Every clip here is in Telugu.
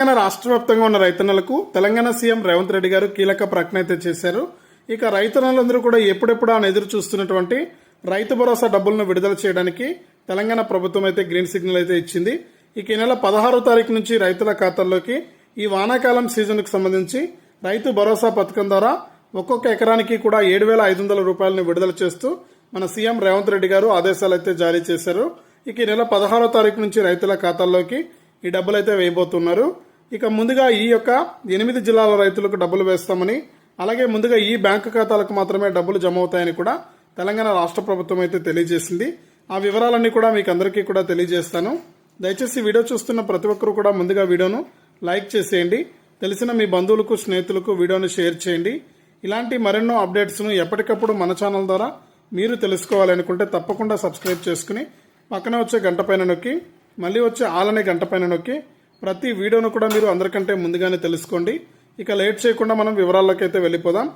తెలంగాణ రాష్ట్ర వ్యాప్తంగా ఉన్న రైతన్నలకు తెలంగాణ సీఎం రేవంత్ రెడ్డి గారు కీలక ప్రకటన అయితే చేశారు. ఇక రైతన్నలందరూ కూడా ఎప్పుడెప్పుడు ఆ ఎదురు చూస్తున్నటువంటి రైతు భరోసా డబ్బులను విడుదల చేయడానికి తెలంగాణ ప్రభుత్వం అయితే గ్రీన్ సిగ్నల్ అయితే ఇచ్చింది. ఇక ఈ నెల పదహారో తారీఖు నుంచి రైతుల ఖాతాల్లోకి ఈ వానాకాలం సీజన్కు సంబంధించి రైతు భరోసా పథకం ద్వారా ఒక్కొక్క ఎకరానికి కూడా ఏడు వేల ఐదు వందల రూపాయలను విడుదల చేస్తూ మన సీఎం రేవంత్ రెడ్డి గారు ఆదేశాలు అయితే జారీ చేశారు. ఇక ఈ నెల పదహారో తారీఖు నుంచి రైతుల ఖాతాల్లోకి ఈ డబ్బులు అయితే వేయబోతున్నారు. ఇక ముందుగా ఈ యొక్క ఎనిమిది జిల్లాల రైతులకు డబ్బులు వేస్తామని అలాగే ముందుగా ఈ బ్యాంకు ఖాతాలకు మాత్రమే డబ్బులు జమ అవుతాయని కూడా తెలంగాణ రాష్ట్ర ప్రభుత్వం అయితే తెలియజేసింది. ఆ వివరాలన్నీ కూడా మీకు అందరికీ కూడా తెలియజేస్తాను. దయచేసి వీడియో చూస్తున్న ప్రతి ఒక్కరు కూడా ముందుగా వీడియోను లైక్ చేసేయండి. తెలిసిన మీ బంధువులకు స్నేహితులకు వీడియోను షేర్ చేయండి. ఇలాంటి మరెన్నో అప్డేట్స్ను ఎప్పటికప్పుడు మన ఛానల్ ద్వారా మీరు తెలుసుకోవాలనుకుంటే తప్పకుండా సబ్స్క్రైబ్ చేసుకుని పక్కనే వచ్చే గంట పైన నొక్కి మళ్ళీ వచ్చే ఆలనే గంట పైన నొక్కి ప్రతి వీడియోను కూడా మీరు అందరికంటే ముందుగానే తెలుసుకోండి. ఇక లేట్ చేయకుండా మనం వివరాల్లోకి అయితే వెళ్ళిపోదాం.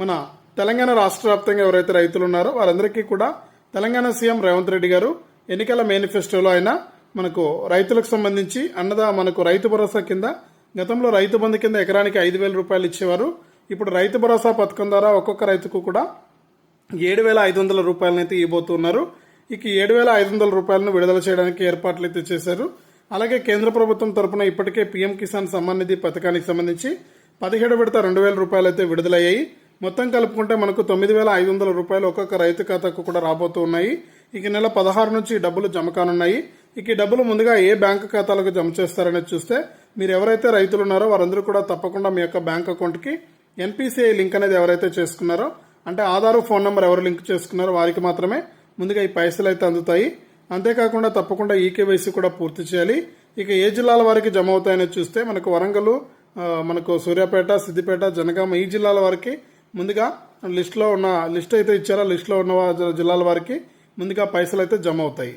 మన తెలంగాణ రాష్ట్ర వ్యాప్తంగా ఎవరైతే రైతులు ఉన్నారో వారందరికీ కూడా తెలంగాణ సీఎం రేవంత్ రెడ్డి గారు ఎన్నికల మేనిఫెస్టోలో ఆయన మనకు రైతులకు సంబంధించి అన్నదా మనకు రైతు భరోసా కింద గతంలో రైతు బంధు కింద ఎకరానికి ఐదు వేల రూపాయలు ఇచ్చేవారు. ఇప్పుడు రైతు భరోసా పథకం ద్వారా ఒక్కొక్క రైతుకు కూడా ఏడు వేల ఐదు వందల రూపాయలనైతే ఇవ్వబోతున్నారు. ఇక ఏడు వేల ఐదు వందల రూపాయలను విడుదల చేయడానికి ఏర్పాట్లు అయితే చేశారు. అలాగే కేంద్ర ప్రభుత్వం తరపున ఇప్పటికే పీఎం కిసాన్ సమ్మాన్ నిధి పథకానికి సంబంధించి పదిహేడు విడత రెండు వేల రూపాయలు అయితే విడుదలయ్యాయి. మొత్తం కలుపుకుంటే మనకు తొమ్మిది వేల ఐదు వందల రూపాయలు ఒక్కొక్క రైతు ఖాతాకు కూడా రాబోతూ ఉన్నాయి. ఇక నెల పదహారు నుంచి డబ్బులు జమ కానున్నాయి. ఇక ఈ డబ్బులు ముందుగా ఏ బ్యాంకు ఖాతాలకు జమ చేస్తారనేది చూస్తే మీరు ఎవరైతే రైతులు ఉన్నారో వారందరూ కూడా తప్పకుండా మీ యొక్క బ్యాంక్ అకౌంట్కి ఎన్పిసిఐ లింక్ అనేది ఎవరైతే చేసుకున్నారో అంటే ఆధార్ ఫోన్ నెంబర్ ఎవరు లింక్ చేసుకున్నారో వారికి మాత్రమే ముందుగా ఈ పైసలు అయితే అందుతాయి. అంతేకాకుండా తప్పకుండా ఈకేవైసీ కూడా పూర్తి చేయాలి. ఇక ఏ జిల్లాల వారికి జమ అవుతాయని చూస్తే మనకు వరంగల్ మనకు సూర్యాపేట సిద్దిపేట జనగామ ఈ జిల్లాల వారికి ముందుగా లిస్టులో ఉన్న లిస్ట్ అయితే ఇచ్చారో? లిస్టులో ఉన్న జిల్లాల వారికి ముందుగా పైసలు అయితే జమ అవుతాయి.